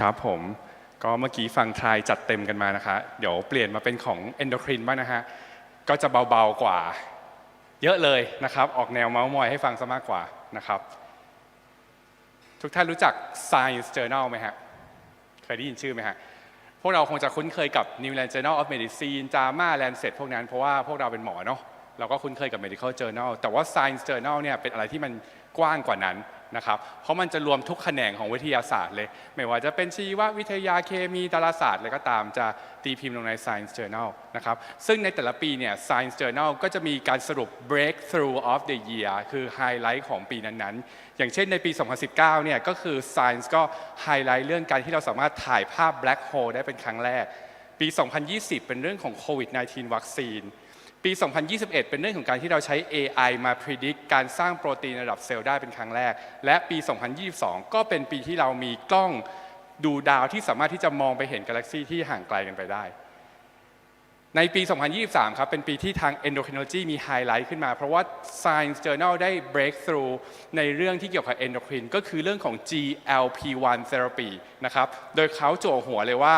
ครับผมก็เมื่อกี้ฟังทายจัดเต็มกันมานะคะ เดี๋ยวเปลี่ยนมาเป็นของ endocrine บ้างนะฮะก็จะเบาๆกว่า เยอะเลยนะครับ ออกแนวเมาส์มอยให้ฟังซะมากกว่านะครับ ทุกท่านรู้จัก Science Journal ไหมฮะเคยได้ยินชื่อไหมฮะพวกเราคงจะคุ้นเคยกับ New England Journal of Medicine JAMA Lancet พวกนั้นเพราะว่าพวกเราเป็นหมอเนาะเราก็คุ้นเคยกับ Medical Journal แต่ว่า Science Journal เนี่ยเป็นอะไรที่มันกว้างกว่านั้น นะครับ เพราะมันจะรวมทุกแขนงของวิทยาศาสตร์เลย ไม่ว่าจะเป็นชีววิทยาเคมีดาราศาสตร์อะไรก็ตามจะตีพิมพ์ลงใน Science Journal นะครับ ซึ่งในแต่ละปีเนี่ย Science Journal ก็จะมีการสรุป breakthrough of the year คือไฮไลท์ของปีนั้นๆ อย่างเช่นในปี 2019 เนี่ยก็คือ Science ก็ไฮไลท์เรื่องการที่เราสามารถถ่ายภาพ black hole ได้เป็นครั้งแรก ปี 2020 เป็นเรื่องของโควิด -19 วัคซีน ปี 2021 เป็นเรื่องของการที่เราใช้ AI มา predict การสร้างโปรตีนระดับเซลล์ได้เป็นครั้งแรก และปี 2022 ก็เป็นปีที่เรามีกล้องดูดาวที่สามารถที่จะมองไปเห็นกาแล็กซีที่ห่างไกลกันไปได้ ในปี 2023 ครับ เป็นปีที่ทาง endocrinology มีไฮไลท์ขึ้นมา เพราะว่า Science Journal ได้ breakthrough ในเรื่องที่เกี่ยวกับ endocrine ก็คือเรื่องของ GLP-1 therapy นะครับ โดยเขาโจหัวเลยว่า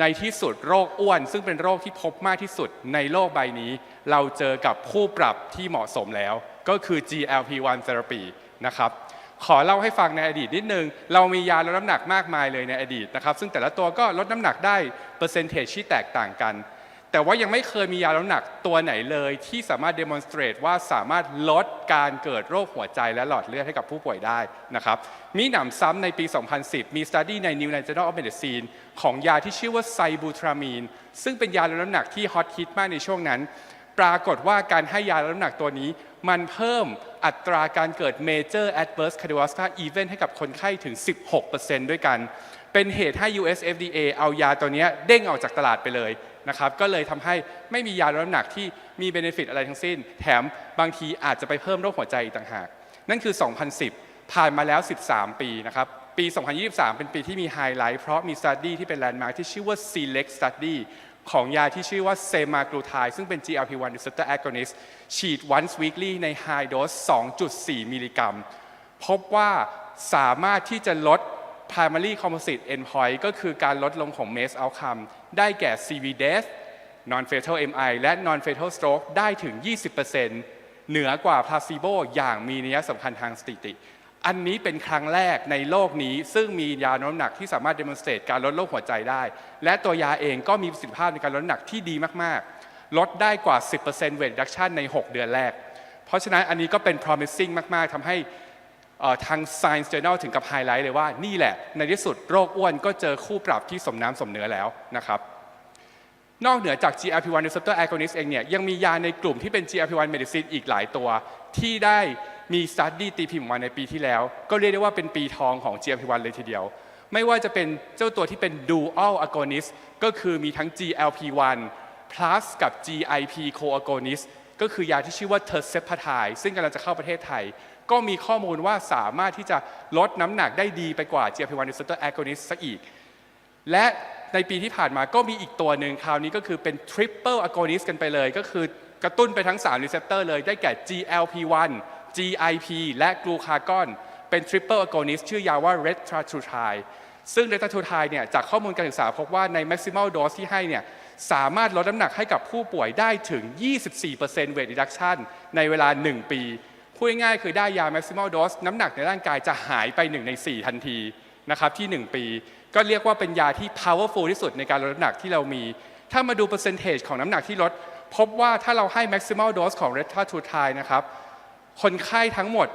ในที่สุดโรคอ้วน ซึ่งเป็นโรคที่พบมากที่สุดในโลกใบนี้ เราเจอกับคู่ปรับที่เหมาะสมแล้ว ก็คือ GLP-1 therapy นะครับขอเล่าให้ฟังในอดีตนิดนึง เรามียาลดน้ำหนักมากมายเลยในอดีตนะครับ ซึ่งแต่ละตัวก็ลดน้ำหนักได้เปอร์เซนเทจที่แตกต่างกัน แต่ว่ายังไม่เคยมียาลดน้ำหนักตัวไหนเลยที่สามารถ demonstrate ว่าสามารถลดการเกิดโรคหัวใจและหลอดเลือดให้กับผู้ป่วยได้นะครับ มีหนำซ้ำในปี 2010 มี study ใน New England Journal of Medicine ของยาที่ชื่อว่าไซบูทรามีนซึ่งเป็นยาลดน้ำหนักที่ฮอตฮิตมากในช่วงนั้น ปรากฏว่าการให้ยาลดน้ำหนักตัวนี้ มันเพิ่มอัตราการเกิด major adverse cardiovascular event ให้กับคนไข้ถึง 16%ด้วยกัน เป็นเหตุให้ US FDA เอายาตัวนี้เด้งออกจากตลาดไปเลย นะครับก็เลยทำให้ไม่มียาลดน้ำหนักที่มีเบนฟิตอะไรทั้งสิ้น แถมบางทีอาจจะไปเพิ่มโรคหัวใจอีกต่างหาก นั่นคือ 2010 ผ่านมาแล้ว 13 ปีนะครับปี 2023 เป็นปีที่มีไฮไลท์เพราะมีสตัดดี้ที่เป็นแลนด์มาร์คที่ชื่อว่า SELECT Study ของยาที่ชื่อว่าเซมากลูไทซึ่งเป็น GLP-1 receptor agonist ฉีด once weekly ใน high dose 2.4 มิลลิกรัม พบว่าสามารถที่จะลด primary composite endpoint ก็คือการลดลงของ MACE outcome ได้แก่ CV death non fatal MI และ non fatal stroke ได้ถึง 20%เหนือกว่า placebo อย่างมีนัยสำคัญทางสถิติ อันนี้เป็นครั้งแรกในโลกนี้ ซึ่งมียาลดน้ำหนักที่สามารถ demonstrate การลดโรคหัวใจได้ และตัวยาเองก็มีประสิทธิภาพในการลดน้ำหนักที่ดีมาก ๆ ลดได้กว่า 10% weight reduction ใน 6 เดือนแรก เพราะฉะนั้นอันนี้ก็เป็น promising มาก ๆทำให้ ทาง Science Journal ถึงกับไฮไลท์เลยว่านี่แหละ ในที่สุดโรคอ้วนก็เจอคู่ปรับที่สมน้ำสมเนื้อแล้วนะครับนอกเหนือจาก GLP-1 receptor agonist เองเนี่ยยังมียาในกลุ่มที่เป็น GLP-1 medicine อีกหลายตัว ที่ได้มี study ตีพิมพ์มาในปีที่แล้ว ก็เรียกได้ว่าเป็นปีทองของ GLP-1 เลยทีเดียว ไม่ว่าจะเป็นเจ้าตัวที่เป็น dual agonist ก็คือมีทั้ง GLP-1 plus กับ GIP co-agonist ก็คือยาที่ชื่อว่า tirzepatide ซึ่งกำลังจะเข้าประเทศไทย ก็มีข้อมูลว่าสามารถที่จะลดน้ำหนักได้ดีไปกว่า GLP-1 receptor agonist ซะอีก และในปีที่ผ่านมาก็มีอีกตัวหนึ่งคราวนี้ก็คือเป็น triple agonist กันไปเลย ก็คือกระตุ้นไปทั้ง3 receptor เลยได้แก่ GLP-1 GIP และกลูคากอนเป็น triple agonist ชื่อยาว่า retatrutide ซึ่ง retatrutide เนี่ยจากข้อมูลการศึกษาพบว่าใน maximal dose ที่ให้เนี่ยสามารถลดน้ำหนักให้กับผู้ป่วยได้ถึง 24% weight reduction ในเวลา 1 ปี พูดง่ายๆคือได้ยา maximal dose น้ำหนักในร่างกายจะหายไป 1 ใน 4 ทันทีนะครับที่ 1 ปี ก็เรียกว่าเป็นยาที่ powerful ที่สุดในการลดน้ำหนักที่เรามี ถ้ามาดู percentage ของน้ำหนักที่ลด พบว่าถ้าเราให้ maximal dose ของ r e t a t u t i นะครับคนไข้ทั้งหมด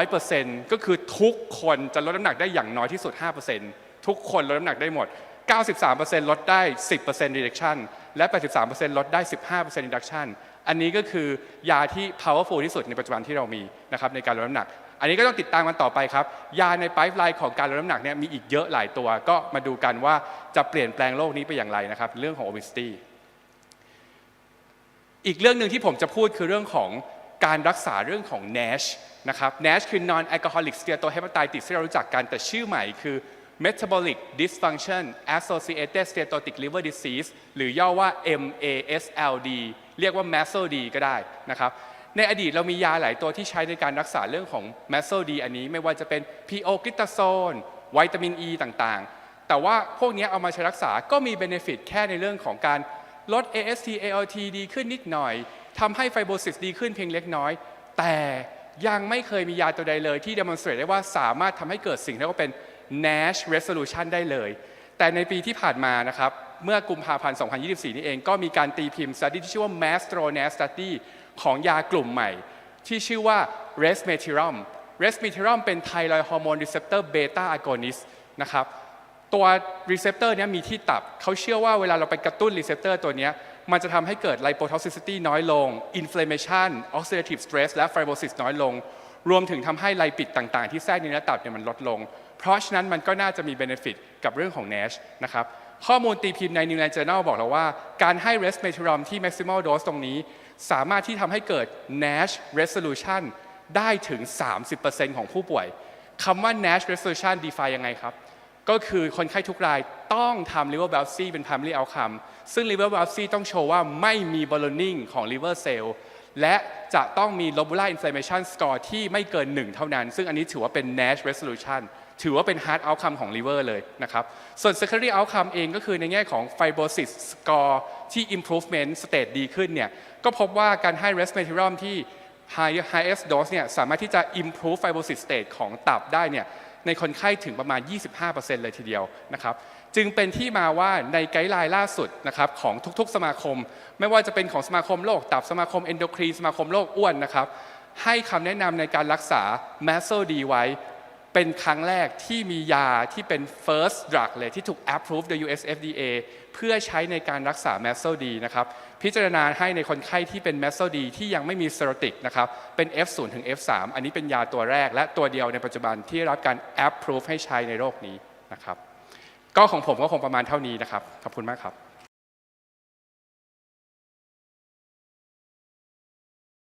100%ก็คือทุกคนจะลดน้ำหนักได้อย่างน้อยที่สุด 5%ทุกคนลดน้ำหนักได้หมด 93%ลดได้ 10% reduction และ 83%ลดได้ 15% reduction อันนี้ก็คือยาที่ powerful ที่สุดในปัจจุบันที่เรามีนะครับในการลดน้ำหนัก อันนี้ก็ต้องติดตามกันต่อไปครับ ยาใน pipeline ของการลดน้ำหนักเนี่ยมีอีกเยอะหลายตัว ก็มาดูกันว่าจะเปลี่ยนแปลงโลกนี้ไปอย่างไรนะครับเรื่องของ obesity อีกเรื่องหนึ่งที่ผมจะพูดคือเรื่องของการรักษาเรื่องของ NASH นะครับ NASH คือ non alcoholic steatohepatitis ที่เรารู้จักกันแต่ชื่อใหม่คือ metabolic dysfunction associated steatotic liver disease หรือย่อว่า MASLD เรียกว่า MASLD ก็ได้นะครับในอดีตเรามียาหลายตัวที่ใช้ในการรักษาเรื่องของ MASLD อันนี้ไม่ว่าจะเป็น PO ก l ต t โซนวิตามิน E ต่างๆ แต่ว่าพวกนี้เอามาใช้รักษาก็มีเบนฟิตแค่ในเรื่องของการลด AST ALT ดีขึ้นนิดหน่อยทำให้ไฟโบซิสดีขึ้นเพียงเล็กน้อย แต่ยังไม่เคยมียาตัวใดเลยที่ demonstrate ได้ว่าสามารถทำให้เกิดสิ่งที่เรียกว่าเป็น NASH resolution ได้เลย แต่ในปีที่ผ่านมานะครับ เมื่อกุมภาพันธ์ 2024 นี่เอง ก็มีการตีพิมพ์ study ที่ชื่อว่า Mastro NASH study ของยากลุ่มใหม่ ที่ชื่อว่า resmetirom resmetirom เป็น thyroid hormone receptor beta agonist นะครับตัวรีเซพเตอร์นี้ยมีที่ตับ เขาเชื่อว่าเวลาเราไปกระตุ้นรีเซพเตอร์ตัวเนี้ยมันจะทำให้เกิด lipotoxicity น้อยลง inflammation oxidative stress และ fibrosis น้อยลง รวมถึงทำให้ไลปิดต่างๆ ที่แทรกในเนื้อตับเนี่ยมันลดลง เพราะฉะนั้นมันก็น่าจะมี benefit กับเรื่องของ NASH นะครับข้อมูลตีพิมพ์ใน New England Journal บอกเราว่า การให้ resmetirom ที่ maximal dose ตรงนี้ สามารถที่ทำให้เกิด NASH resolution ได้ถึง 30%ของผู้ป่วยคำว่า NASH resolution define ยังไงครับ ก็คือคนไข้ทุกรายต้องทำ liver biopsy เป็น primary outcome ซึ่ง liver biopsy ต้องโชว์ว่าไม่มี ballooning ของ liver cell และจะต้องมี lobular inflammation score ที่ไม่เกิน 1 เท่านั้น ซึ่งอันนี้ถือว่าเป็น NASH resolution ถือว่าเป็น hard outcome ของ liver เลยนะครับ ส่วน secondary outcome เองก็คือในแง่ของ fibrosis score ที่ improvement state ดีขึ้นเนี่ย ก็พบว่าการให้ resmetirom ที่ high highest dose เนี่ยสามารถที่จะ improve fibrosis state ของตับได้เนี่ยในคนไข้ถึงประมาณ 25%เลยทีเดียวนะครับ จึงเป็นที่มาว่าในไกด์ไลน์ล่าสุดนะครับของทุกๆ สมาคม ไม่ว่าจะเป็นของสมาคมโรคตับสมาคมเอนโดครีนสมาคมโรคอ้วนนะครับ ให้คำแนะนำในการรักษา m a s o d ไว้ เป็นครั้งแรกที่มียาที่เป็น first drug เลยที่ถูก approve โดย US FDA เพื่อใช้ในการรักษา m a s o d นะครับ พิจารณาให้ในคนไข้ที่เป็น m a s o d ที่ยังไม่มีเซโรติกนะครับ เป็น F0 ถึง F3 อันนี้เป็นยาตัวแรกและตัวเดียวในปัจจุบันที่ได้รับการ approve ให้ใช้ในโรคนี้นะครับ ก็ของผมก็คงประมาณเท่านี้นะครับ ขอบคุณมากครับ